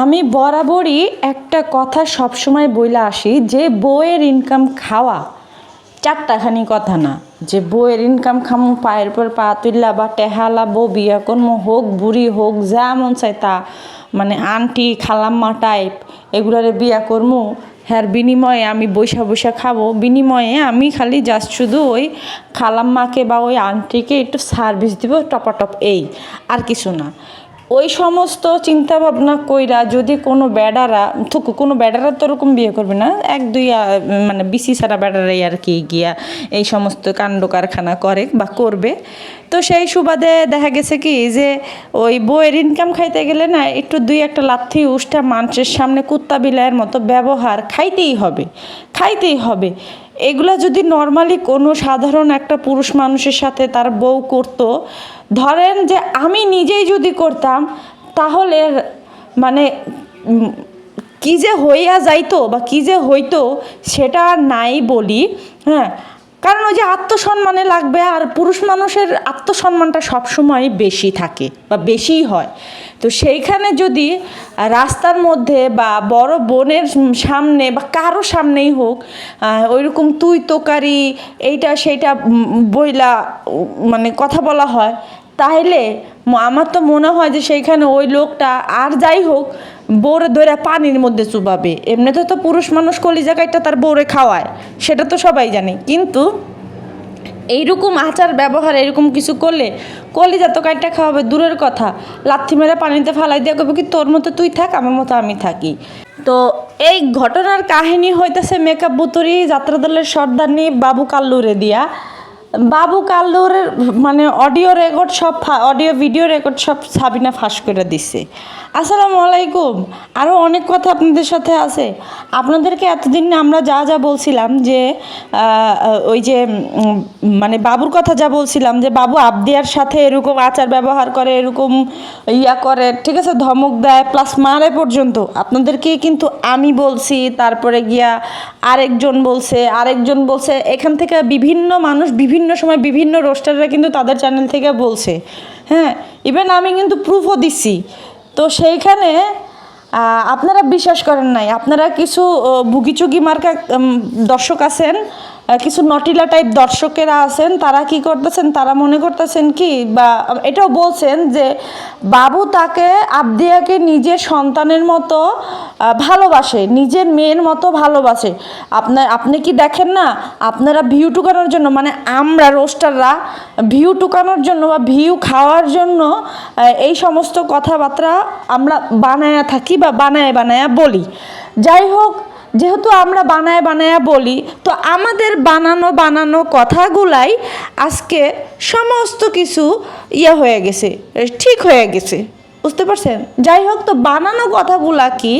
আমি বরাবরই একটা কথা সবসময় বইলা আসি যে বইয়ের ইনকাম খাওয়া চারটাখানি কথা না। যে বইয়ের ইনকাম খামু, পায়ের পর পা তুললা বা টেহালা বউ বিয়া কর্ম হোক, বুড়ি হোক, যা মন তা। মানে আন্টি, খালাম্মা টাইপ এগুলারে বিয়া করমু, হ্যার বিনিময়ে আমি বৈশা বৈশা খাব। বিনিময়ে আমি খালি জাস্ট শুধু ওই খালাম্মাকে বা ওই আন্টিকে একটু সার্ভিস দিব, টপাটপ এই, আর কিছু না। ওই সমস্ত চিন্তা ভাবনা কইরা যদি কোনো বেডারা, থুকু, কোনো বেডারা তো ওরকম বিয়ে করবে না, এক, দুই মানে বিসি সারা বেডারাই আর কি গিয়া এই সমস্ত কাণ্ড কারখানা করে বা করবে। তো সেই সুবাদে দেখা গেছে কি যে ওই বইয়ের ইনকাম খাইতে গেলে না একটু দুই একটা লাথি উষ্টা মানুষের সামনে কুত্তা বিলায়ের মতো ব্যবহার খাইতেই হবে খাইতেই হবে। এগুলা যদি নর্মালি কোনো সাধারণ একটা পুরুষ মানুষের সাথে তার বউ করতো, ধরেন যে আমি নিজেই যদি করতাম, তাহলে মানে কি যে হইয়া যাইতো বা কি যে হইতো সেটা নাই বলি হ্যাঁ। কারণ ওই যে আত্মসম্মানে লাগবে আর পুরুষ মানুষের আত্মসম্মানটা সবসময় বেশি থাকে বা বেশিই হয়। তো সেইখানে যদি রাস্তার মধ্যে বা বড় বোনের সামনে বা কারও সামনেই হোক ওইরকম তুই তোকারি, এইটা সেইটা বইলা মানে কথা বলা হয় তাহলে আমার তো মনে হয় যে সেইখানে ওই লোকটা আর যাই হোক বউরে ধরে পানির মধ্যে চুবাবে। এমনিতে তো পুরুষ মানুষ কলিজা কাইটা তার বউরে খাওয়ায়, সেটা তো সবাই জানে। কিন্তু এইরকম আচার ব্যবহার এরকম কিছু করলে কলিজা তো কাইটা খাওয়াবে দূরের কথা। লাথি মেরে পানিতে ফালাই দিয়ে কবে কি, তোর মতো তুই থাক, আমার মতো আমি থাকি। তো এই ঘটনার কাহিনী হইতেছে মেকআপ বুতুরি যাত্রা দলের সর্দারনি বাবু কাল্লুরে দিয়া। বাবু কাল্লুরের মানে অডিও রেকর্ড সব অডিও ভিডিও রেকর্ড সব সাবিনা ফাঁস করে দিছে। আসসালামু আলাইকুম। আরও অনেক কথা আপনাদের সাথে আছে। আপনাদেরকে এতদিন আমরা যা যা বলছিলাম যে ওই যে মানে বাবুর কথা যা বলছিলাম যে, বাবু আবদিয়ার সাথে এরকম আচার ব্যবহার করে, এরকম ইয়া করে, ঠিক আছে, ধমক দেয় প্লাস মারে পর্যন্ত। আপনাদেরকে কিন্তু আমি বলছি, তারপরে গিয়া আরেকজন বলছে আরেকজন বলছে, এখান থেকে বিভিন্ন মানুষ বিভিন্ন সময় বিভিন্ন রোস্টাররা কিন্তু তাদের চ্যানেল থেকে বলছে। হ্যাঁ ইভেন আমি কিন্তু প্রুফও দিচ্ছি। তো সেইখানে আপনারা বিশ্বাস করেন নাই আপনারা কিছু ভুগিচুগি মার্কা দর্শক আছেন কিছু নটিলা টাইপ দর্শকেরা আছেন, তারা কি করতেছেন? তারা মনে করতেছেন কি, বা এটাও বলছেন যে বাবু তাকে আবদিয়াকে নিজের সন্তানের মতো ভালোবাসে, নিজের মেয়ের মতো ভালোবাসে। আপনার, আপনি কি দেখেন না, আপনারা ভিউ টুকানোর জন্য মানে আমরা রোস্টাররা ভিউ টুকানোর জন্য বা ভিউ খাওয়ার জন্য এই সমস্ত কথাবার্তা আমরা বানায়া থাকি বা বানায় বানায়া বলি। যাই হোক যেহেতু আমরা বানায় বানায়া বলি, তো আমাদের বানানো বানানো কথাগুলাই আজকে সমস্ত কিছু ইয়ে হয়ে গেছে, ঠিক হয়ে গেছে। বুঝতে পারছেন? যাই হোক, তো বানানো কথাগুলা কি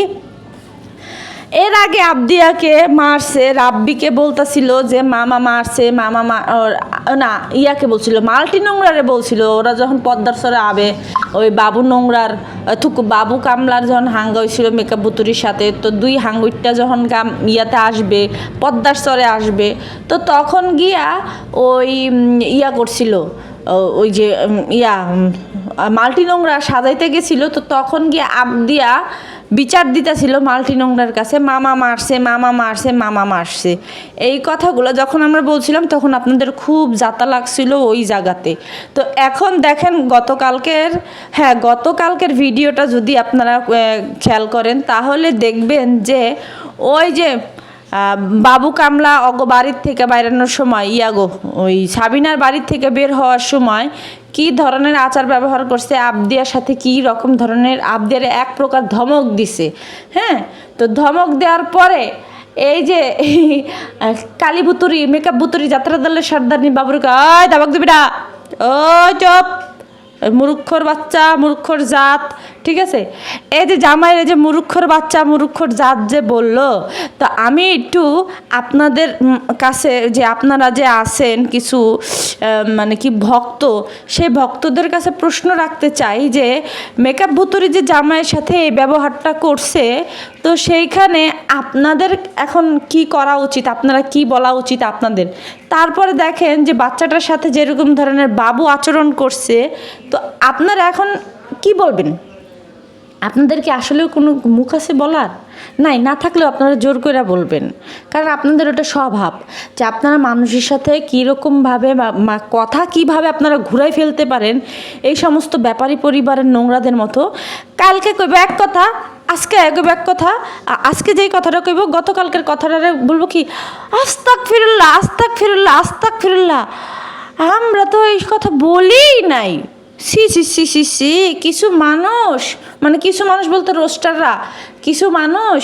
এর আগে আবদিয়াকে মারছে, রাব্বিকে বলতাছিল যে, মামা মারছে, মামা না, ইয়াকে বলছিল, মাল্টি নোংরারে বলছিল, ওরা যখন পদ্মার সরে আবে, ওই বাবু নোংরার, থুকু, বাবু কামলার যখন হাঙ্গা হয়েছিল মেকআপ বুতুরির সাথে, তো দুই হাঙ্গুইটটা যখন গাম ইয়াতে আসবে, পদ্মার সরে আসবে, তো তখন গিয়া ওই ইয়া করছিল ওই যে ইয়া মাল্টি নোংরা সাজাইতে গেছিল, তো তখন গিয়ে আবদিয়া বিচার দিতেছিল মাল্টি নোংরার কাছে, মামা মারছে মামা মারছে মামা মারছে। এই কথাগুলো যখন আমরা বলছিলাম, তখন আপনাদের খুব যাতা লাগছিল ওই জায়গাতে। তো এখন দেখেন গতকালকের হ্যাঁ গতকালকের ভিডিওটা যদি আপনারা খেয়াল করেন, তাহলে দেখবেন যে ওই যে বাবু কামলা অগ বাড়ির থেকে বাইরানোর সময়, ইয়াগো, ওই সাবিনার বাড়ির থেকে বের হওয়ার সময় কি ধরনের আচার ব্যবহার করছে, আবদিয়ার সাথে কি রকম ধরনের, আবদিয়ার এক প্রকার ধমক দিছে হ্যাঁ? তো ধমক দেওয়ার পরে এই যে কালী বুতুরি মেকআপ বুতুরি, যাত্রা দলের সর্দারনি বাবুরকে ওই দাবাক দিবি না, ওই চপ, মুরুক্ষর বাচ্চা, মুরুক্ষর জাত ঠিক আছে? এই যে জামাইয়ের যে মুরুক্ষর বাচ্চা, মুরুক্ষর জাত যে বলল, তো আমি একটু আপনাদের কাছে যে আপনারা যে আছেন কিছু মানে কি ভক্ত, সেই ভক্তদের কাছে প্রশ্ন রাখতে চাই যে, মেকআপ ভুতুরি যে জামাইয়ের সাথে এই ব্যবহারটা করছে, তো সেইখানে আপনাদের এখন কি করা উচিত? আপনারা কি বলা উচিত আপনাদের? তারপরে দেখেন যে বাচ্চাটার সাথে যেরকম ধরনের বাবু আচরণ করছে, তো আপনারা এখন কি বলবেন? আপনাদের কি আসলেও কোনো মুখ আছে বলার? নাই, না থাকলেও আপনারা জোর করে বলবেন। কারণ আপনাদের ওটা স্বভাব যে আপনারা মানুষের সাথে কীরকমভাবে বা কথা কীভাবে আপনারা ঘুরাই ফেলতে পারেন, এই সমস্ত ব্যাপারী পরিবারের নোংরাদের মতো। কালকে কইব এক কথা, আজকে কইব এক কথা আজকে যেই কথাটা কইব, গতকালকের কথাটা বলব কি আস্তাক ফিরুল্লাহ আস্তাক ফিরুল্লাহ আস্তাক ফিরুল্লাহ আমরা তো এই কথা বলিই নাই। সি সি সি সি সি কিছু মানুষ মানে কিছু মানুষ বলতে রোস্টাররা, কিছু মানুষ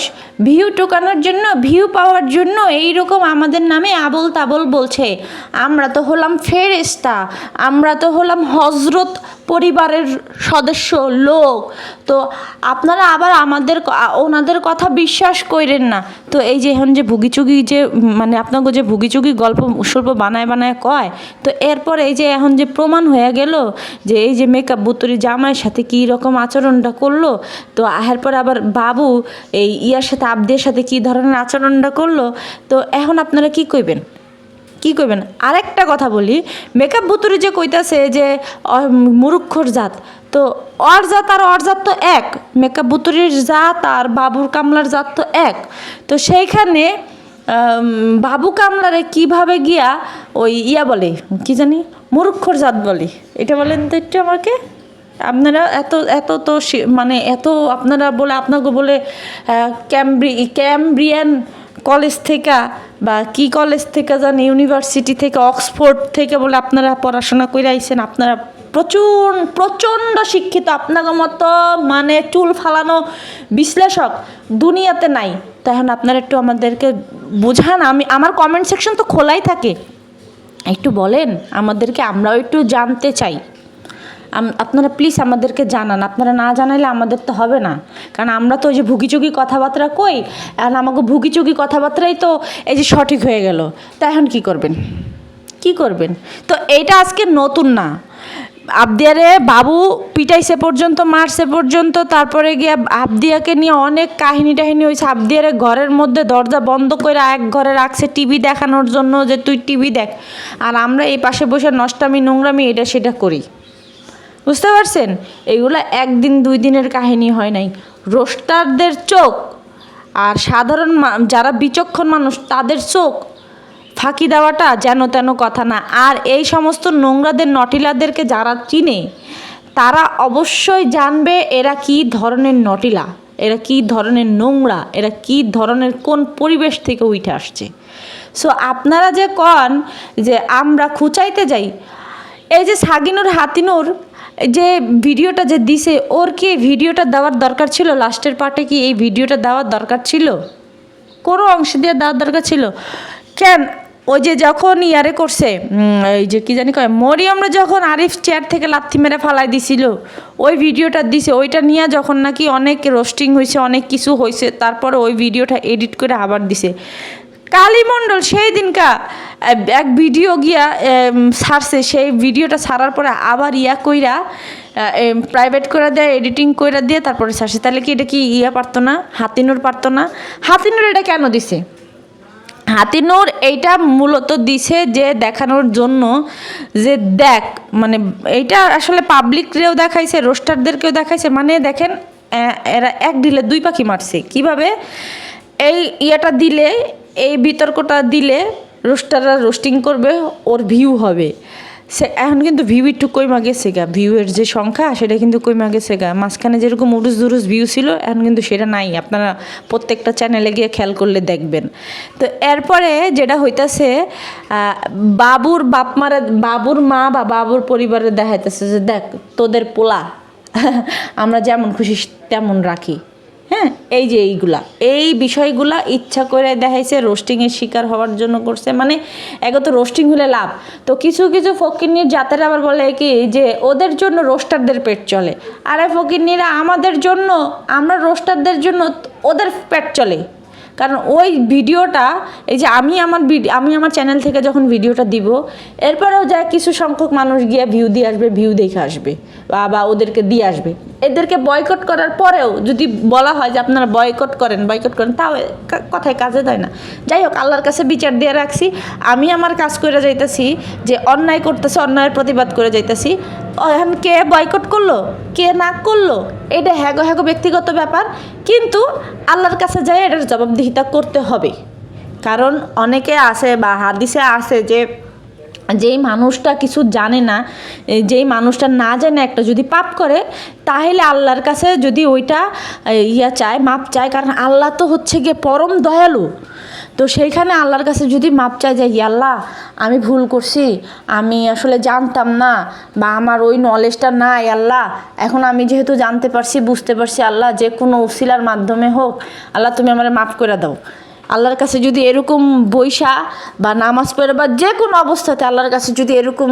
ভিউ টোকানোর জন্য, ভিউ পাওয়ার জন্য এই রকম আমাদের নামে আবল তাবল বলছে। আমরা তো হলাম ফেরেস্তা আমরা তো হলাম হজরত পরিবারের সদস্য, লোক। তো আপনারা আবার আমাদের ওনাদের কথা বিশ্বাস করেন না। তো এই যে এখন যে ভুগিচুগি যে মানে আপনাকে যে ভুগিচুগি গল্প স্বল্প বানায় বানায় কয়, তো এরপর এই যে এখন যে প্রমাণ হয়ে গেল যে এই যে মেকআপ, বুতুরি জামাইয়ের সাথে কী রকম আচরণটা করল, তো আহার পর আবার বাবু এই ইয়ার সাথে, আবদের সাথে কী ধরনের আচরণটা করল, তো এখন আপনারা কি কইবেন? কি কইবেন? আরেকটা কথা বলি মেকআপ বুতুরি যে কইতাছে যে মুরুক্ষর জাত, তো অর জাত আর অর জাত তো এক মেকআপ বুতুরির জাত আর বাবুর কামলার জাত তো এক, তো সেইখানে বাবু কামলারে কীভাবে গিয়া ওই ইয়া বলে, কি জানি, মুরুক্ষর জাত বলে, এটা বলেন তো একটু আমাকে। আপনারা এত এত তো মানে এত আপনারা বলে, আপনাকে বলে ক্যামব্রি, ক্যামব্রিয়ান কলেজ থেকে বা কি কলেজ থেকে জানি, ইউনিভার্সিটি থেকে, অক্সফোর্ড থেকে বলে আপনারা পড়াশোনা করে আইছেন, আপনারা প্রচুর, প্রচণ্ড শিক্ষিত। আপনাকে মতো মানে চুল ফালানো বিশ্লেষক দুনিয়াতে নাই। তখন আপনারা একটু আমাদেরকে বোঝান। আমি, আমার কমেন্ট সেকশন তো খোলাই থাকে। একটু বলেন, আমাদেরকে আমরাও একটু জানতে চাই। আপনারা প্লিজ আমাদেরকে জানান। আপনারা না জানাইলে আমাদের তো হবে না। কারণ আমরা তো ওই যে ভুগিচুগি কথাবার্তা কই এখন আমাকে ভুগিচুগি কথাবার্তাই তো এই যে সঠিক হয়ে গেল। তা এখন কী করবেন? কি করবেন? তো এইটা আজকে নতুন না। আবদিয়ারে বাবু পিটাইছে পর্যন্ত, মারছে পর্যন্ত, তারপরে গিয়ে আবদিয়াকে নিয়ে অনেক কাহিনী টাহিনী হয়েছে আবদিয়ারে ঘরের মধ্যে দরজা বন্ধ করে এক ঘরে রাখছে টিভি দেখানোর জন্য যে, তুই টিভি দেখ। আর আমরা এই পাশে বসে নষ্টামি, নোংরামি, এটা সেটা করি। বুঝতে পারছেন? এগুলো একদিন দুই দিনের কাহিনী হয় নাই। রোস্টারদের চোখ আর সাধারণ যারা বিচক্ষণ মানুষ, তাদের চোখ ফাঁকি দেওয়াটা যেন তেন কথা না। আর এই সমস্ত নোংরাদের, নটিলাদেরকে যারা চিনে, তারা অবশ্যই জানবে এরা কী ধরনের নটিলা, এরা কী ধরনের নোংরা, এরা কী ধরনের কোন পরিবেশ থেকে উঠে আসছে। সো আপনারা যে কন যে আমরা খুঁচাইতে যাই, এই যে সাগিনুর, হাতিনুর যে ভিডিওটা যে দিছে, ওর কি ভিডিওটা দেওয়ার দরকার ছিল? লাস্টের পার্টে কি এই ভিডিওটা দেওয়ার দরকার ছিল? কোনো অংশ দিয়ে দেওয়ার দরকার ছিল? কেন? ওই যে যখন ইয়ারে করছে এই যে কি জানি কয়, মরিয়মরা যখন আরিফ চেয়ার থেকে লাথি মেরে ফালাই দিছিল, ওই ভিডিওটা দিছে, ওইটা নিয়ে যখন নাকি অনেক রোস্টিং হয়েছে অনেক কিছু হয়েছে তারপর ওই ভিডিওটা এডিট করে আবার দিছে। কালীমণ্ডল, সেই দিনকা এক- ভিডিও গিয়া সারছে। সেই ভিডিওটা সারার পরে আবার ইয়া কইরা প্রাইভেট করে দেয় এডিটিং কইরা দিয়ে, তারপরে সারছে। তাহলে কি এটা কি ইয়া পারতো না? হাতিনুর পারতো না? হাতিনুর এটা কেন দিছে? হাতিনুর এইটা মূলত দিছে যে দেখানোর জন্য যে দেখ মানে এইটা আসলে পাবলিকরেও দেখাইছে রোস্টারদেরকেও দেখাইছে। মানে দেখেন এরা এক ঢিলে দুই পাখি মারছে। কীভাবে? এই ইয়েটা দিলে, এই বিতর্কটা দিলে রোস্টাররা রোস্টিং করবে, ওর ভিউ হবে। সে এখন কিন্তু ভিউ একটু কইমা গেছে গা। ভিউয়ের যে সংখ্যা, সেটা কিন্তু কইমা গেছে গা। মাঝখানে যেরকম উরুস দুরুস ভিউ ছিল, এখন কিন্তু সেটা নাই। আপনারা প্রত্যেকটা চ্যানেলে গিয়ে খেয়াল করলে দেখবেন। তো এরপরে যেটা হইতাছে বাবুর বাপ মারা, বাবুর মা বা বাবুর পরিবারে দেখাইতেছে যে, দেখ, তোদের পোলা, আমরা যেমন খুশি তেমন রাখি। হ্যাঁ এই যে এইগুলা। এই বিষয়গুলা ইচ্ছা করে দেখাইছে, রোস্টিংয়ের শিকার হওয়ার জন্য করছে। মানে এগো তো রোস্টিং হলে লাভ। তো কিছু কিছু ফকিরনির জাতের আবার বলে কি, যে ওদের জন্য রোস্টারদের পেট চলে। আরে ফকিরনিরা আমাদের জন্য, আমরা রোস্টারদের জন্য ওদের পেট চলে। কারণ ওই ভিডিওটা, এই যে আমি আমার আমি আমার চ্যানেল থেকে যখন ভিডিওটা দিব, এরপরেও যা কিছু সংখ্যক মানুষ গিয়ে ভিউ দিয়ে আসবে ভিউ দেখে আসবে, বা ওদেরকে দিয়ে আসবে। এদেরকে বয়কট করার পরেও যদি বলা হয় যে আপনারা বয়কট করেন বয়কট করেন, তাও কথায় কাজে দেয় না। যাই হোক, আল্লাহর কাছে বিচার দিয়ে রাখছি। আমি আমার কাজ করে যাইতেছি, যে অন্যায় করতেছে, অন্যায়ের প্রতিবাদ করে যাইতেছি। এখন কে বয়কট করল? কে না করল? এটা হ্যাগো হ্যাগো ব্যক্তিগত ব্যাপার। কিন্তু আল্লাহর কাছে যাই, এটার জবাবদিহিতা করতে হবে। কারণ অনেকে আছে বা হাদিসে আছে যে, যেই মানুষটা কিছু জানে না যেই মানুষটা না জানে একটা যদি পাপ করে, তাহলে আল্লাহর কাছে যদি ওইটা ইয়া চায়, মাপ চায়, কারণ আল্লাহ তো হচ্ছে গিয়ে পরম দয়ালু। তো সেইখানে আল্লাহর কাছে যদি মাপ চাই যে "ইয়া আল্লাহ, আমি ভুল করছি, আমি আসলে জানতাম না বা আমার ওই নলেজটা নাই, আল্লাহ, এখন আমি যেহেতু জানতে পারছি, বুঝতে পারছি, আল্লাহ, যে কোনো উসিলার মাধ্যমে হোক, আল্লাহ, তুমি আমার মাফ করে দাও। আল্লাহর কাছে যদি এরকম বৈশা বা নামাজ পড়ে বা যে কোনো অবস্থাতে আল্লাহর কাছে যদি এরকম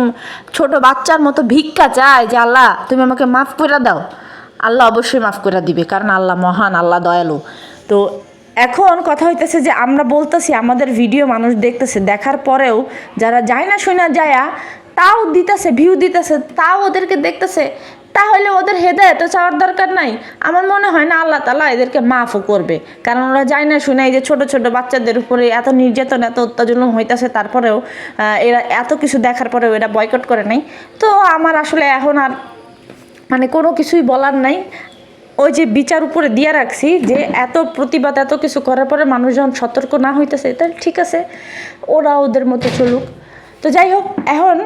ছোট বাচ্চার মতো ভিক্ষা চায় যে, আল্লাহ, তুমি আমাকে মাফ করে দাও, আল্লাহ অবশ্যই মাফ করে দিবে, কারণ আল্লাহ মহান, আল্লাহ দয়ালু। তো এখন কথা হইতেছে যে আমরা বলতেছি, আমাদের ভিডিও মানুষ দেখতেছে, দেখার পরেও যারা যায় না শোনা যায়া, তাও দিতেছে ভিউ দিতেছে, তাও ওদেরকে দেখতেছে, তাহলে ওদের হেদায়ত চাওয়ার দরকার নাই। আমার মনে হয় না আল্লাহ তালা এদেরকে মাফও করবে। কারণ ওরা যায় না শুনে যে ছোট ছোট বাচ্চাদের উপরে এত নির্যাতন, এত অত্যাচার হইতেছে, তারপরেও এরা এত কিছু দেখার পরেও এরা বয়কট করে নাই। তো আমার আসলে এখন আর মানে কোনো কিছুই বলার নাই। ওই যে বিচার উপরে দিয়ে রাখছি যে এত প্রতিবাদ, এত কিছু করার পরে মানুষ যখন সতর্ক না হইতেছে তাহলে ঠিক আছে ওরা ওদের মতো চলুক। তো যাই হোক, এখন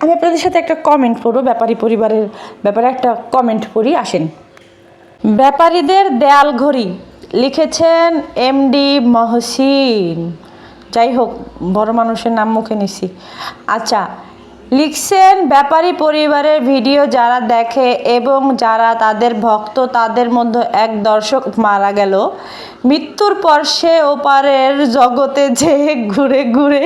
আমি আপনাদের সাথে একটা কমেন্ট পড়ব, ব্যাপারী পরিবারের ব্যাপারে একটা কমেন্ট পড়ি, আসেন। ব্যাপারীদের দেয়াল ঘড়ি, লিখেছেন এমডি মহসিন। যাই হোক, বড় মানুষের নাম মুখে নিছি। আচ্ছা লিখছেন, ব্যাপারী পরিবারের ভিডিও যারা দেখে এবং যারা তাদের ভক্ত, তাদের মধ্যে এক দর্শক মারা গেল। মৃত্যুর পর সে ওপারের জগতে যে ঘুরে ঘুরে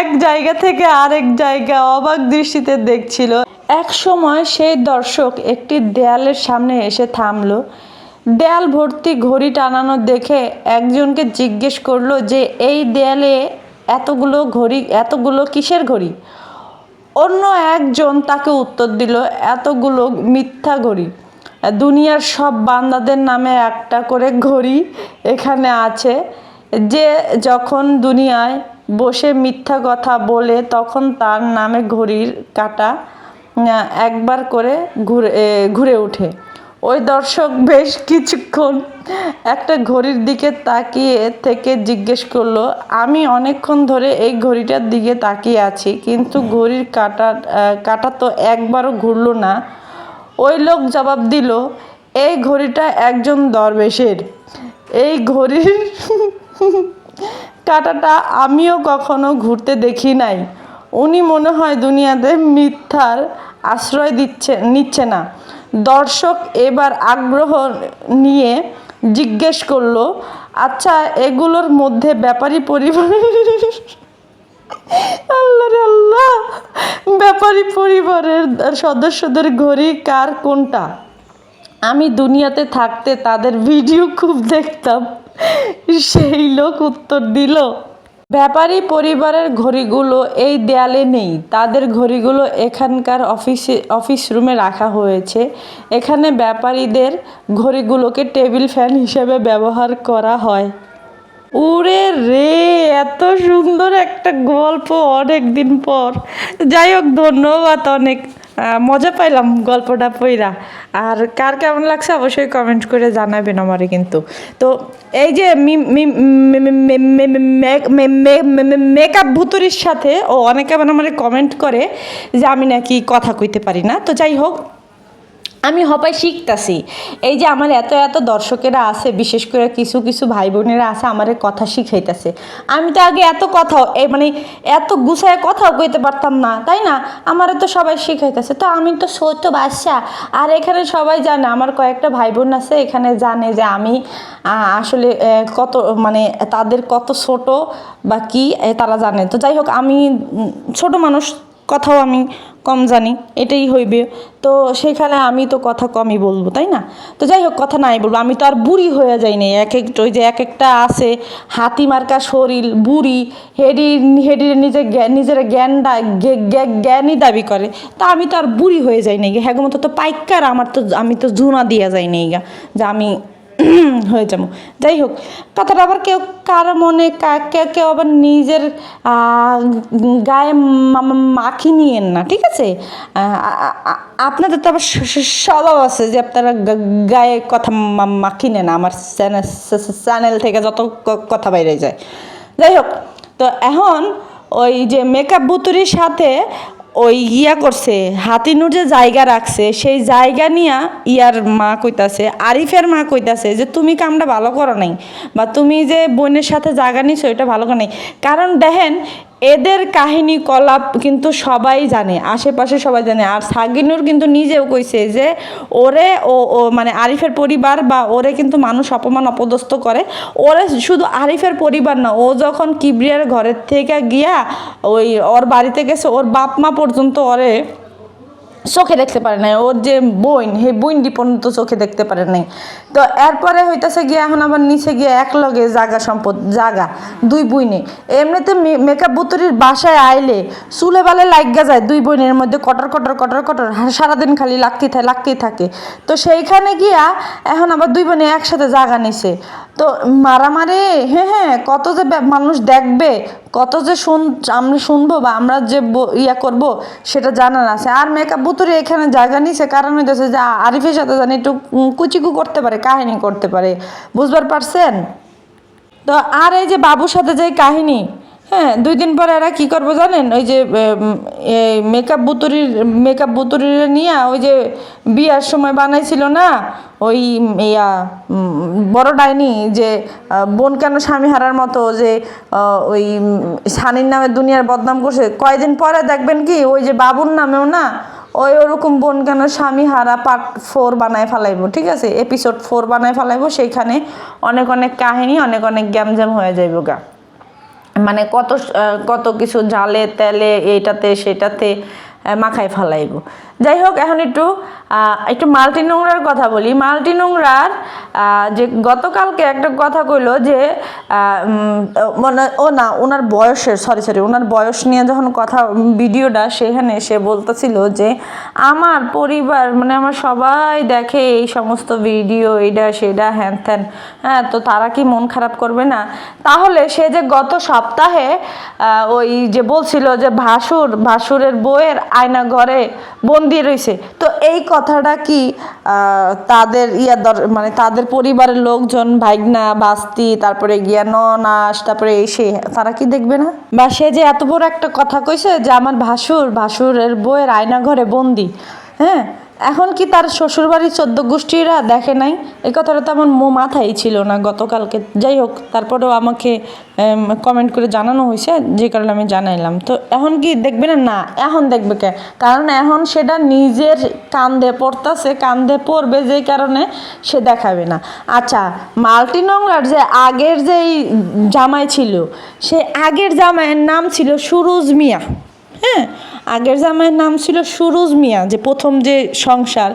এক জায়গা থেকে আরেক জায়গা অবাক দৃষ্টিতে দেখছিল। এক সময় সেই দর্শক একটি দেয়ালের সামনে এসে থামলো। দেয়াল ভর্তি ঘড়ি টানানো দেখে একজনকে জিজ্ঞেস করল যে, এই দেয়ালে এতগুলো ঘড়ি, এতগুলো কিসের ঘড়ি? অন্য একজন তাকে উত্তর দিল, এতগুলো মিথ্যা ঘড়ি। দুনিয়ার সব বান্দাদের নামে একটা করে ঘড়ি এখানে আছে। যে যখন দুনিয়ায় বসে মিথ্যা কথা বলে, তখন তার নামে ঘড়ির কাটা একবার করে ঘুরে ঘুরে ওঠে। ওই দর্শক বেশ কিছুক্ষণ একটা ঘড়ির দিকে তাকিয়ে থেকে জিজ্ঞেস করল, আমি অনেকক্ষণ ধরে এই ঘড়িটার দিকে তাকিয়ে আছি, কিন্তু ঘড়ির কাটা কাটা তো একবারও ঘুরলো না। ওই লোক জবাব দিল, এই ঘড়িটা একজন দরবেশের। এই ঘড়ির কাটাটা আমিও কখনো ঘুরতে দেখি নাই। উনি মনে হয় দুনিয়াতে মিথ্যার আশ্রয় দিচ্ছে, নিচ্ছে না। দর্শক এবার আগ্রহ নিয়ে জিজ্ঞেস করল আচ্ছা এগুলোর মধ্যে ব্যাপারী পরিবার আল্লাহ আল্লাহ, ব্যাপারী পরিবারের সদস্যদের ঘড়ি কার কোনটা? আমি দুনিয়াতে থাকতে তাদের ভিডিও খুব দেখতাম, সেই লোক উত্তর দিল ব্যাপারী পরিবারের ঘড়িগুলো এই দেয়ালে নেই। তাদের ঘড়িগুলো এখানকার অফিসে, অফিস রুমে রাখা হয়েছে। এখানে ব্যাপারীদের ঘড়িগুলোকে টেবিল ফ্যান হিসেবে ব্যবহার করা হয়। উরে রে, এত সুন্দর একটা গল্প অনেক দিন পর। যাই হোক, ধন্যবাদ অনেক। মজা পাইলাম গল্পটা পইরা আর কার কেমন লাগছে অবশ্যই কমেন্ট করে জানাবেন আমারে কিন্তু। তো এই যে মেকআপ ভুতুরির সাথে ও অনেকে আবার আমার কমেন্ট করে যে আমি নাকি কথা কইতে পারি না। তো যাই হোক আমি হপাই শিখতাছি। এই যে আমার এত এত দর্শকেরা আছে, বিশেষ করে কিছু কিছু ভাই বোনেরা আছে, আমার কথা শিখাইতেছে। আমি তো আগে এত কথাও এই মানে এত গুছায় কথাও কইতে পারতাম না, তাই না? আমারও তো সবাই শিখাইতেছে। তো আমি তো ছোট বাচ্চা আর এখানে সবাই জানে, আমার কয়েকটা ভাই বোন আছে, এখানে জানে যে আমি আসলে কত মানে তাদের কত ছোট বা কি তারা জানে। তো যাই হোক, আমি ছোট মানুষ কথাও আমি কম জানি, এটাই হইবে। তো সেখানে আমি তো কথা কমই বলব, তাই না? তো যাই হোক, কথা নাই বলব, আমি তো আর বুড়ি হয়ে যাইনি এক এক ওই যে এক একটা আছে, হাতি মার্কা শরীর, বুড়ি, হেডি হেডি নিজে জ্ঞা- নিজের জ্ঞান জ্ঞানই দাবি করে। তা আমি তো আর বুড়ি হয়ে যাই নাই হ্যাঁ মতো তো পাইকার, আমার তো আমি তো দিয়া যাই নাই গা, যে আমি হয়ে যাব। যাই হোক, কথাটা আবার কেউ কারও মনে কেউ কেউ আবার নিজের গায়ে মাখি নিয়েন না, ঠিক আছে? আপনাদের তো আবার স্বভাব আছে যে আপনারা গায়ে কথা মাখি নেন আমার চ্যানেল থেকে যত কথা বাইরে যায়। যাই হোক, তো এখন ওই যে মেকআপ বুতুরির সাথে ওই ইয়া করছে, হাতিনুর যে জায়গা রাখছে, সেই জায়গা নিয়া ইয়ার মা কইতাছে, আরিফের মা কইতাছে যে, তুমি কামটা ভালো করো নাই বা তুমি যে বোনের সাথে জায়গা নিছো, এটা ভালো করো নাই। কারণ দেখেন এদের কাহিনী কলাপ কিন্তু সবাই জানে, আশেপাশে সবাই জানে। আর সাগিনুর কিন্তু নিজেও কইছে যে, ওরে ও ও মানে আরিফের পরিবার বা ওরে কিন্তু মানুষ অপমান অপদস্থ করে। ওরে শুধু আরিফের পরিবার না, ও যখন কিবরিয়ার ঘরের থেকে গিয়া ওই ওর বাড়িতে গেছে, ওর বাপ মা পর্যন্ত ওরে চোখে দেখতে পারে নাই। ওর যে বইন, সেই বইনটি পর্যন্ত চোখে দেখতে পারে নাই। তো এরপরে হইতাছে গিয়ে, এখন আবার নিচে গিয়ে এক লগে জাগা সম্পদ, জাগা, দুই বইনে। এমনিতে মেকআপ বুতুরির বাসায় আইলে চুলে বালে লাগা যায় দুই বোনের মধ্যে, কটর কটর কটর কটর সারাদিন খালি লাগতেই থাকে লাগতেই থাকে। তো সেইখানে গিয়া এখন আবার দুই বোনে একসাথে জাগা নিছে। তো মারামারি হ্যাঁ হ্যাঁ কত যে মানুষ দেখবে, কত যে শুন আমরা শুনব বা আমরা যে ইয়া করব, সেটা জানার আছে। আর মেকআপ বুতুরে এখানে জায়গা নিছে, কারণ হইতেছে যে আরিফের সাথে জানি একটু কুচিকু করতে পারে, কাহিনী করতে পারে। বুঝবার পারছেন? তো আর এই যে বাবুর সাথে যে কাহিনী হ্যাঁ দুই দিন পরে এরা কি করব জানেন? ওই যে মেকআপ বুতুরির মেকআপ বুতুরির নিয়ে ওই যে বিয়ার সময় বানাইছিল না, ওই ইয়া বড় ডাইনি যে বোন কেন স্বামী হারার মতো যে ওই সানির নামে দুনিয়ার বদনাম করছে। কয়দিন পরে দেখবেন কি, ওই যে বাবুর নামেও না, ওই ওরকম বোন কেন স্বামী হারা পার্ট ফোর বানায় ফেলাইবো, ঠিক আছে? এপিসোড ফোর বানায় ফেলাইবো, সেইখানে অনেক অনেক কাহিনী, অনেক অনেক গ্যামজ্যাম হয়ে যাইব গা। মানে কত কত কিছু জালে তেলে এইটাতে সেটাতে মাখায় ফেলাইব। যাই হোক এখন একটু একটু মাল্টি নোংরার কথা বলি। মাল্টি নোংরার যে গতকালকে একটা কথা কইলো যে মানে ও না, ওনার বয়সের, সরি সরি, ওনার বয়স নিয়ে যখন কথা, ভিডিওটা, সেখানে সে বলতেছিল যে, আমার পরিবার মানে আমার সবাই দেখে এই সমস্ত ভিডিও এইটা সেটা হ্যান ত্যান হ্যাঁ তো তারা কি মন খারাপ করবে না? তাহলে সে যে গত সপ্তাহে ওই যে বলছিল যে ভাসুর, ভাসুরের বইয়ের আয়না ঘরে বন্দি রয়েছে তো এই কথাটা কি তাদের ইয়া মানে তাদের পরিবারের লোকজন, ভাইগনা, বাস্তি, তারপরে গিয়া ননাস, তারপরে এসে তারা কি দেখবে না? বা সে যে এত বড় একটা কথা কইছে যে আমার ভাসুর, ভাসুরের বইয়ের আয়না ঘরে বন্দি হ্যাঁ? এখন কি তার শ্বশুরবাড়ির চোদ্দ গোষ্ঠীরা দেখে নাই? এই কথাটা তো আমার মো মাথায় ছিল না গতকালকে। যাই হোক, তারপরেও আমাকে কমেন্ট করে জানানো হয়েছে, যে কারণে আমি জানাইলাম। তো এখন কি দেখবে না? না, এখন দেখবে কে? কারণ এখন সেটা নিজের কান্দে পড়তাছে, কান্দে পড়বে যেই কারণে সে দেখাবে না। আচ্ছা মাল্টি নোংরার যে আগের যেই জামাই ছিল, সে আগের জামাইয়ের নাম ছিল সুরুজ মিয়া। হ্যাঁ আগের জামাইয়ের নাম ছিল সুরুজ মিয়া, যে প্রথম যে সংসার।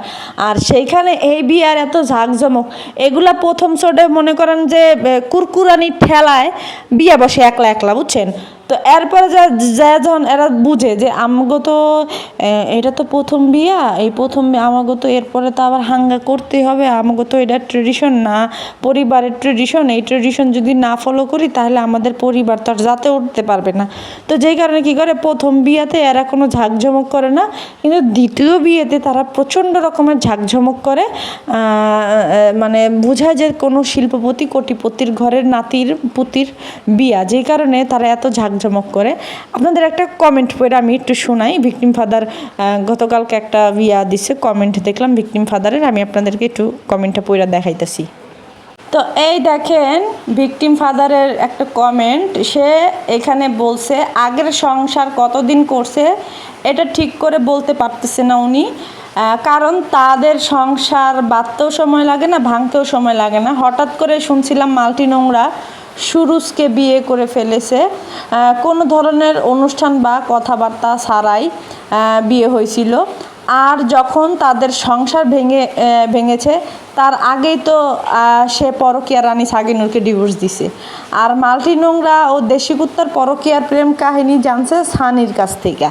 আর সেইখানে এই বিয়ার এত ঝাঁকঝমক এগুলা প্রথম চোটে মনে করেন যে কুরকুরানি কুরকুরানির ঠেলায় বিয়া বসে একলা একলা, বুঝছেন? তো এরপরে যা যা যখন এরা বুঝে যে আমাগো তো এটা তো প্রথম বিয়া, এই প্রথম আমাগো তো এরপরে তো আবার হাঙ্গা করতে হবে, আমাগো তো এটা ট্রেডিশন না, পরিবারের ট্রেডিশন, এই ট্রেডিশন যদি না ফলো করি তাহলে আমাদের পরিবার তো আর যাতে উঠতে পারবে না। তো যেই কারণে কি করে, প্রথম বিয়াতে এরা কোনো ঝাঁকঝমক করে না, কিন্তু দ্বিতীয় বিয়েতে তারা প্রচণ্ড রকমের ঝাঁকঝমক করে মানে বোঝায় যে কোনো শিল্পপতি, কোটিপতির ঘরের নাতির পুতির বিয়া, যেই কারণে তারা এত ঝাঁকঝমক করে। আপনাদের একটা কমেন্ট পড়ে, আমি একটু শোনাই। ভিকটিম ফাদার গতকালকে একটা বিয়া দিছে কমেন্ট দেখলাম ভিকটিম ফাদারের আমি আপনাদেরকে একটু কমেন্টটা পড়ে দেখাইতেছি। তো এই দেখেন ভিকটিম ফাদারের একটা কমেন্ট সে এখানে বলছে, আগের সংসার কতদিন করছে? এটা ঠিক করে বলতে পারতেছে না উনি। কারণ তাদের সংসার বাঁধতেও সময় লাগে না, ভাঙতেও সময় লাগে না। হঠাৎ করে শুনছিলাম মাল্টি নোংরা সুরুজকে বিয়ে করে ফেলেছে। কোনো ধরনের অনুষ্ঠান বা কথাবার্তা ছাড়াই বিয়ে হয়েছিল। আর যখন তাদের সংসার ভেঙে ভেঙেছে, তার আগেই তো সে পরকিয়া রানী সাগিনুরকে ডিভোর্স দিছে। আর মাল্টি নোংরা ও দেশি কুত্তার পরকিয়ার প্রেম কাহিনী জানছে সানির কাছ থেকে।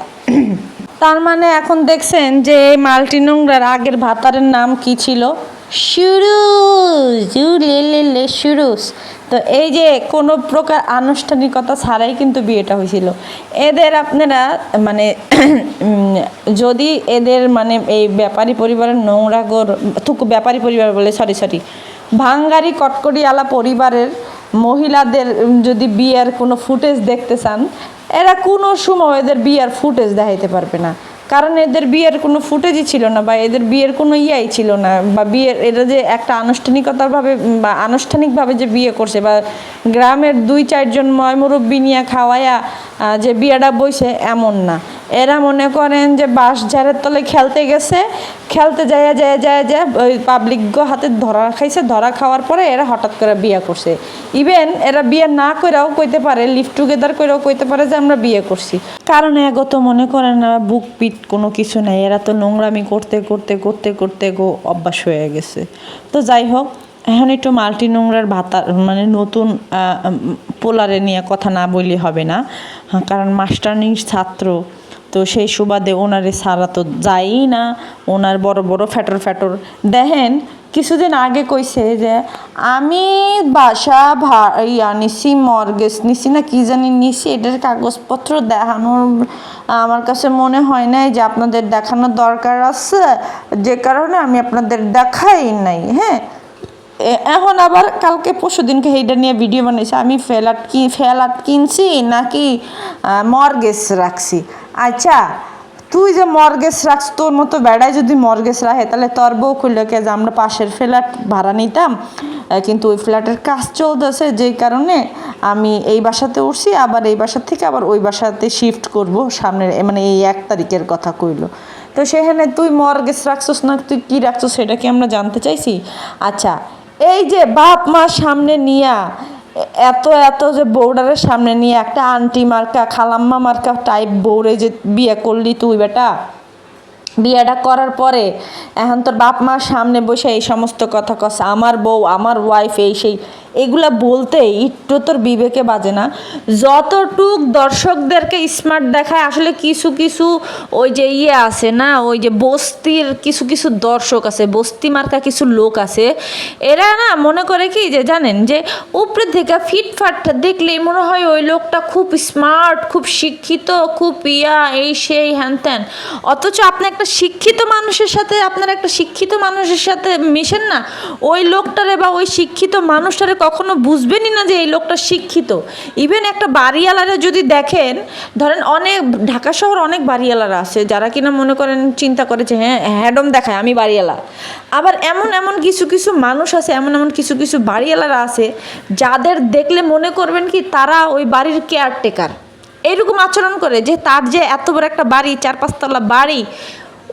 তার মানে এখন দেখছেন যে এই মাল্টি নোংরার আগের ভাতারের নাম কি ছিল? সুরুজ লে লে, সুরুজ। তো এই যে কোনো প্রকার আনুষ্ঠানিকতা ছাড়াই কিন্তু বিয়েটা হয়েছিল। এদের আপনারা মানে যদি এদের মানে এই ব্যাপারী পরিবারের নোংরা গোর থুকু ব্যাপারী পরিবার বলে সরি সরি ভাঙ্গারি কটকটিওয়ালা পরিবারের মহিলাদের যদি বিয়ের কোনো ফুটেজ দেখতে চান, এরা কোনো সময় এদের বিয়ের ফুটেজ দেখাইতে পারবে না। কারণ এদের বিয়ের কোনো ফুটেজই ছিল না বা এদের বিয়ের কোনো ইয়াই ছিল না বা বিয়ের, এরা যে একটা আনুষ্ঠানিকতাভাবে বা আনুষ্ঠানিকভাবে যে বিয়ে করছে বা গ্রামের দুই চারজন ময়মুরব্বী নিয়ে খাওয়ায়া যে বিয়েটা বইছে, এমন না। এরা মনে করেন যে বাঁশ ঝাড়ের তলে খেলতে গেছে খেলতে যায় যায় যায় যায় ওই পাবলিক হাতে ধরা খাইছে ধরা খাওয়ার পরে এরা হঠাৎ করে বিয়ে করছে। ইভেন এরা বিয়ে না করেও কইতে পারে লিভ টুগেদার করেও কইতে পারে যে আমরা বিয়ে করছি। কারণ এগো তো মনে করেন না বুক পিট কোনো কিছু নাই এরা তো নোংরামি করতে করতে করতে করতে গো অভ্যাস হয়ে গেছে। তো যাই হোক এখন একটু মাল্টি নোংরার ভাতা মানে নতুন পোলারে নিয়ে কথা না বললে হবে না। হ্যাঁ, কারণ মাস্টার্নিং ছাত্র তো সেই সুবাদে ওনারে সারা তো যায়ই না। ওনার বড় বড় ফ্যাটর ফ্যাটর। দেখেন, কিছুদিন আগে কইছে যে, আমি বাসা ইয়া নিছি, মর্গেজ নিছি না, কি জানি নিছি, এটার কাগজপত্র দেখানোর, আমার কাছে মনে হয় নাই যে আপনাদের দেখানোর দরকার আছে। যে কারণে আমি আপনাদের দেখাই নাই। হ্যাঁ? এখন আবার কালকে পরশু দিনকে নিয়ে ভিডিও বানিয়েছে আমি ফেলাট কি ফেলাট কিনছি নাকি মর্গেজ রাখছি? আচ্ছা তুই যে মর্গেজ রাখছ, তোর মতো বেড়ায় যদি মর্গেজ রাখে, তাহলে তোর বউ খুললেকে যে আমরা পাশের ফ্ল্যাট ভাড়া নিতাম কিন্তু ওই ফ্ল্যাটের কাজ চলতেছে, যেই কারণে আমি এই বাসাতে উঠছি, আবার এই বাসা থেকে আবার ওই বাসাতে শিফট করব, সামনের মানে এই এক তারিখের কথা কইলো। তো সেখানে তুই মর্গেজ রাখছস না, তুই কি রাখছস সেটা কি আমরা জানতে চাইছি? আচ্ছা এই যে বাপ মা সামনে নিয়া এত এত যে বৌডারের সামনে নিয়ে একটা আন্টি মার্কা, খালাম্মা মার্কা টাইপ বৌরে যে বিয়ে করলি তুই বেটা। বিয়েটা করার পরে এখন তোর বাপ মার সামনে বসে এই সমস্ত কথা কস, আমার বউ, আমার ওয়াইফ এই সেই, এগুলা বলতে একটু তোর বিবেকে বাজে না। যতটুক দর্শকদেরকে স্মার্ট দেখায়, আসলে কিছু কিছু ওই যে ইয়ে আছে না, ওই যে বস্তির কিছু কিছু দর্শক আছে, বস্তি মার্কা কিছু লোক আছে, এরা না মনে করে কি যে জানেন যে উপরে থেকে ফিটফাট দেখলেই মনে হয় ওই লোকটা খুব স্মার্ট খুব শিক্ষিত, খুব ইয়া, এই সেই, হ্যান ত্যান। অথচ আপনি একটা শিক্ষিত মানুষের সাথে, আপনার একটা শিক্ষিত মানুষের সাথে মিশেন না? ওই লোকটারে বা ওই শিক্ষিত মানুষটারে কখনো বুঝবেনই না যে এই লোকটা শিক্ষিত। ইভেন একটা বাড়িওয়ালারা যদি দেখেন, ধরেন অনেক, ঢাকা শহর অনেক বাড়িওয়ালারা আছে, যারা কিনা মনে করেন, চিন্তা করে যে হ্যাঁ হ্যাডম দেখায়, আমি বাড়িওয়ালা। আবার এমন এমন কিছু কিছু মানুষ আছে, এমন এমন কিছু কিছু বাড়িওয়ালারা আছে, যাদের দেখলে মনে করবেন কি, তারা ওই বাড়ির কেয়ারটেকার এইরকম আচরণ করে যে, তার যে এত বড় একটা বাড়ি, চার পাঁচতলা বাড়ি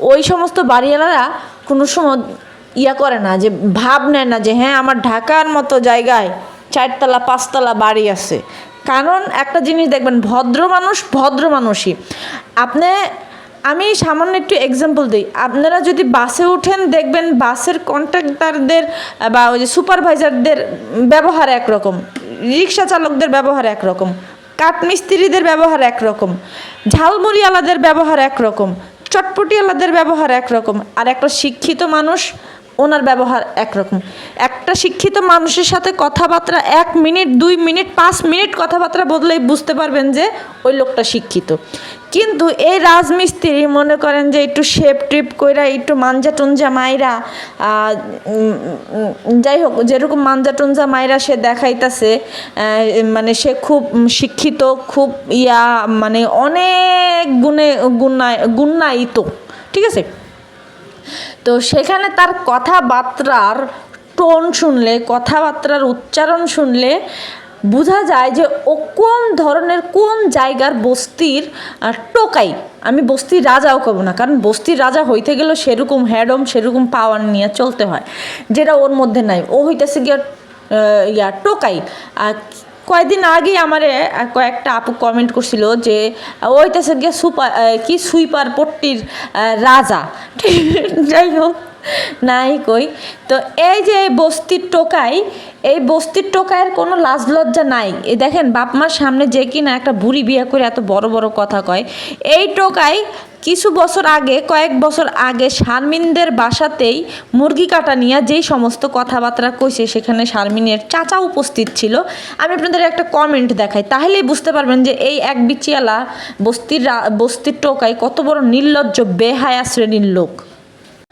ওই সমস্ত বাড়িওয়ালারা কোনো সময় ইয়া করে না, যে ভাব নেয় না যে হ্যাঁ আমার ঢাকার মতো জায়গায় চারতলা, পাঁচতলা বাড়ি আছে। কারণ একটা জিনিস দেখবেন, ভদ্র মানুষ ভদ্র মানুষই। আপনি, আমি সামান্য একটু এক্সাম্পল দিই। আপনারা যদি বাসে ওঠেন দেখবেন বাসের কন্ট্রাক্টারদের বা ওই যে সুপারভাইজারদের ব্যবহার একরকম। রিক্সা চালকদের ব্যবহার একরকম। কাঠমিস্ত্রিদের ব্যবহার একরকম। ঝালমুড়িওয়ালাদের ব্যবহার একরকম। চটপটিওয়ালাদের ব্যবহার একরকম, আর একটা শিক্ষিত মানুষ, ওনার ব্যবহার একরকম। একটা শিক্ষিত মানুষের সাথে কথাবার্তা এক মিনিট, দুই মিনিট, পাঁচ মিনিট কথাবার্তা বদলেই বুঝতে পারবেন যে ওই লোকটা শিক্ষিত। কিন্তু এই রাজমিস্ত্রি মনে করেন যে একটু শেপ ট্রিপ কইরা, একটু মাঞ্জা টুঞ্জা মাইরা যাই হোক, যেরকম মাঞ্জা টুঞ্জা মাইরা সে দেখাইতাছে মানে সে খুব শিক্ষিত, খুব ইয়া মানে অনেক গুণে, গুণায়, গুণায়িত, ঠিক আছে? তো সেখানে তার কথাবার্তার টোন শুনলে, কথাবার্তার উচ্চারণ শুনলে বোঝা যায় যে ও কোন ধরনের কোন জায়গার বস্তির টোকাই। আমি বস্তির রাজাও কব না, কারণ বস্তির রাজা হইতে গেলেও সেরকম হ্যাডম সেরকম পাওয়ার নিয়ে চলতে হয়, যেটা ওর মধ্যে নাই। ও হইতেছে গিয়ে ইয়া টোকাই। আর কয়েকদিন আগেই আমার কয়েকটা আপু কমেন্ট করছিল যে ওইটাছে গিয়ে সুপার কি সুইপার পট্টির রাজা। যাই হোক। নাই কই। তো এই যে এই বস্তির টোকাই, এই বস্তির টোকায়ের কোনো লাজ লজ্জা নাই। এই দেখেন, বাপ মার সামনে যে কিনা একটা বুড়ি বিয়ে করে এত বড় বড় কথা কয়। এই টোকাই কিছু বছর আগে, কয়েক বছর আগে শারমিনদের বাসাতেই মুরগি কাটা নিয়ে যেই সমস্ত কথাবার্তা কইছে, সেখানে শারমিনের চাচা উপস্থিত ছিল। আমি আপনাদের একটা কমেন্ট দেখাই। তাহলেই বুঝতে পারবেন যে এই এক বিচিয়ালা বস্তির বস্তির টোকায় কত বড় নির্লজ্জ, বেহায়া শ্রেণির লোক।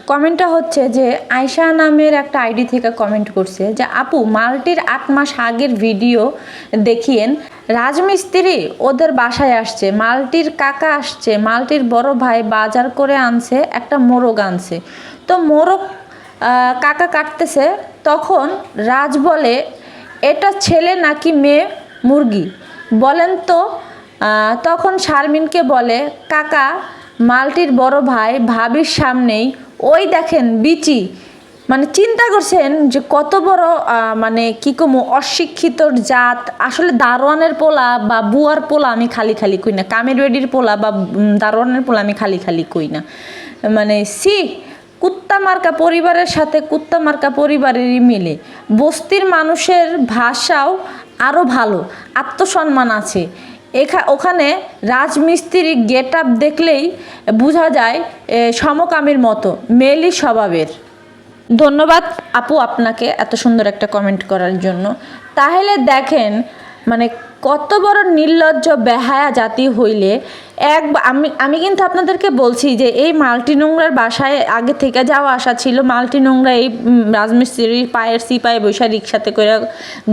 কমেন্টটা হচ্ছে যে আয়শা নামের একটা আইডি থেকে কমেন্ট করছে যে, আপু, মাল্টির আট মাস আগের ভিডিও দেখিয়েন, রাজমিস্ত্রি ওদের বাসায় আসছে, মাল্টির কাকা আসছে, মাল্টির বড় ভাই বাজার করে আনছে, একটা মোরগ আনছে। তো মোরগ কাকা কাটতেছে, তখন রাজ বলে, এটা ছেলে নাকি মেয়ে মুরগি? বলেন তো তখন শারমিনকে বলে, কাকা, মালটির বড় ভাই ভাবির সামনেই ওই দেখেন বিচি মানে চিন্তা করছেন যে কত বড় মানে কি কমু, অশিক্ষিত জাত, আসলে দারোয়ানের পোলা বা বুয়ার পোলা আমি খালি খালি কই না, কামের বেডির পোলা বা দারোয়ানের পোলা আমি খালি খালি কই না। মানে সি, কুত্তা মার্কা পরিবারের সাথে কুত্তা মার্কা পরিবারেরই মিলে। বস্তির মানুষের ভাষাও আরও ভালো, আত্মসম্মান আছে। এখা ওখানে রাজমিস্ত্রি গেট আপ দেখলেই বোঝা যায় সমকামের মতো মেলি স্বভাবের। ধন্যবাদ আপু আপনাকে এত সুন্দর একটা কমেন্ট করার জন্য। তাহলে দেখেন মানে কত বড় নির্লজ্জ, বেহায়া জাতি হইলে এক আমি আমি কিন্তু আপনাদেরকে বলছি যে এই মাল্টি নোংরার বাসায় আগে থেকে যাওয়া আসা ছিল। মাল্টি নোংরা এই রাজমিস্ত্রির পায়ের সিপায়ে বৈশা রিক্সাতে করে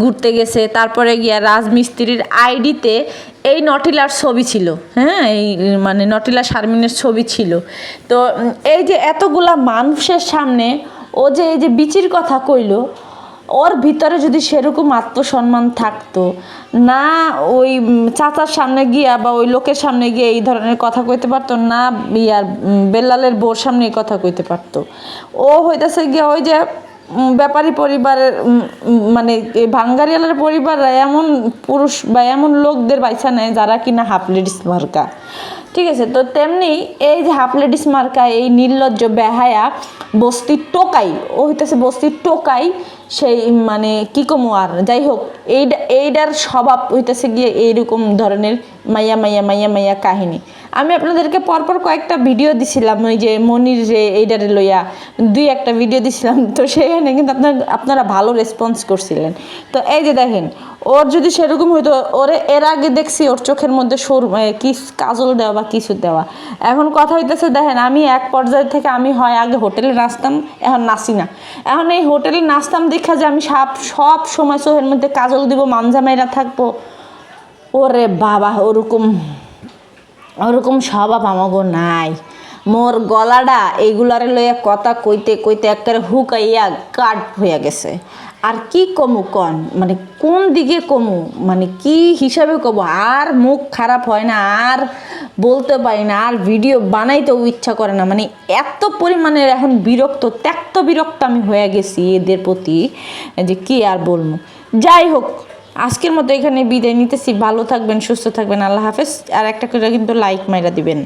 ঘুরতে গেছে। তারপরে গিয়া রাজমিস্ত্রির আইডিতে এই নটিলার ছবি ছিল। হ্যাঁ এই মানে নটিলা শারমিনের ছবি ছিল। তো এই যে এতগুলা মানুষের সামনে ও যে, এই যে বিচির কথা কইলো ওর ভিতরে যদি সেরকম আত্মসম্মান থাকতো, না ওই চাচার সামনে গিয়া বা ওই লোকের সামনে গিয়ে এই ধরনের কথা কইতে পারতো, না ইয়ার বেল্লালের বোর সামনে এই কথা কইতে পারতো। ও হইতাছে গিয়া ওই যে ব্যাপারী পরিবারের মানে ভাঙ্গারিয়ালের পরিবাররা এমন পুরুষ বা এমন লোকদের বাইসা নেয় যারা কিনা হাফ লেডিস মার্কা। ঠিক আছে, তো তেমনি এই যে হাফ লেডিস মার্কা, এই নির্লজ্জ বেহায়া বস্তির টোকাই, ও হইতেছে বস্তির টোকাই সেই মানে কি কমু আর? যাই হোক এইটা এইটার স্বভাব হইতেছে গিয়ে এইরকম ধরনের মাইয়া মাইয়া মাইয়া মাইয়া কাহিনী। আমি আপনাদেরকে পরপর কয়েকটা ভিডিও দিছিলাম, ওই যে মনির যে এইটারে লইয়া দুই একটা ভিডিও দিছিলাম, তো সেখানে কিন্তু আপনার, আপনারা ভালো রেসপন্স করছিলেন। তো এই যে দেখেন, ওর যদি সেরকম হইতো, ওরে এর আগে দেখছি ওর চোখের মধ্যে সর কি কাজল দেওয়া বা কিছু দেওয়া। এখন কথা হইতেছে, দেখেন, আমি এক পর্যায় থেকে আমি হয় আগে হোটেলে নাচতাম, এখন নাচি না। এখন এই হোটেলে নাচতাম দেখা যে আমি সব সব সময় চোখের মধ্যে কাজল দিব মানজামাইরা থাকব। ওরে বাবা, ওরকম ওরকম স্বভাব আমাগো নাই। মোর গলাডা এইগুলারে লইয়া কথা কইতে কইতে একবারে হুকাইয়া কাট হইয়া গেছে। আর কি কমু কন? মানে কোন দিকে কমু? মানে কি হিসাবে কমু? আর মুখ খারাপ হয় না, আর বলতে পারি না, আর ভিডিও বানাইতেও ইচ্ছা করে না। মানে এত পরিমাণের এখন বিরক্ত, ত্যক্ত বিরক্ত আমি হয়ে গেছি এদের প্রতি, যে কি আর বলব? যাই হোক, আজকের মতো এখানে বিদায় নিতেছি। ভালো থাকবেন, সুস্থ থাকবেন। আল্লাহ হাফেজ। আর একটা করে কিন্তু লাইক মাইরা দিবেন।